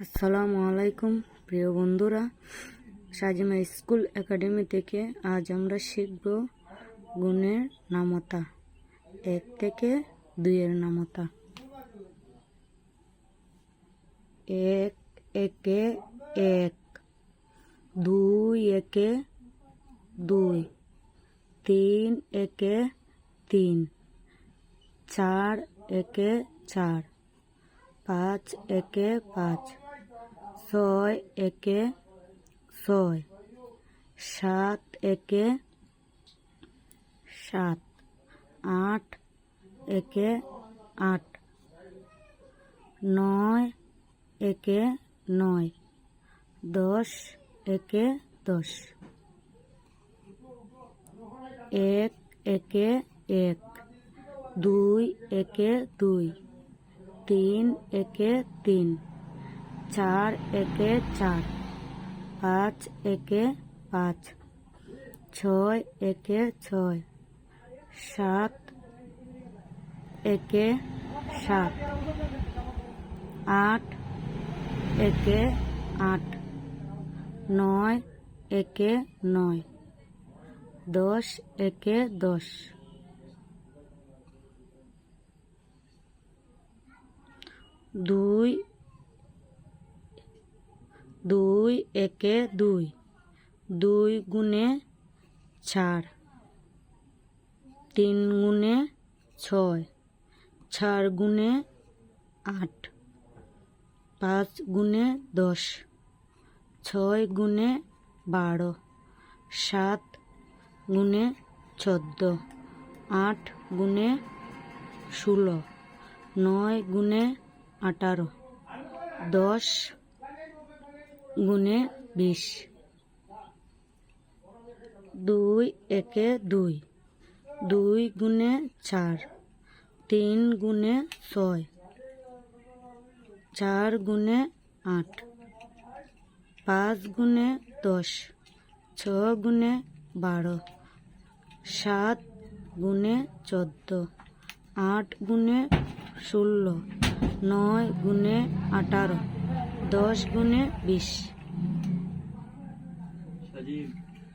আসসালামু আলাইকুম, প্রিয় বন্ধুরা। সাজিমা স্কুল একাডেমি থেকে আজ আমরা শিখব গুণের নামতা। এক থেকে দুইয়ের নামতা। এক, একে এক। দুই, একে দুই। তিন, একে তিন। চার, একে চার। পাঁচ, একে পাঁচ। ছয় একে ছয়, সাত একে সাত, আট একে আট, নয় একে নয়, দশ একে দশ, এক একে এক, দুই একে দুই, তিন একে তিন। চার একে চার, পাঁচ একে পাঁচ, ছয় একে ছয়, সাত একে সাত, আট একে আট, নয় একে নয়, দশ একে দশ। দুই দুই একে দুই দুই গুণে চার, তিন গুণে ছয়, চার গুণে আট, পাঁচ গুণে দশ, ছয় গুণে বারো, সাত গুণে চোদ্দ, আট গুণে ষোলো, নয় গুণে আঠারো, দশ গুণে বিশ। দুই একে দুই। দুই গুণে চার। তিন গুণে ছয়। চার গুণে আট। পাঁচ গুণে দশ। ছ গুণে বারো। সাত গুণে চোদ্দ। আট গুণে ষোলো। নয় গুণে আঠারো। দশ গুণে বিশ।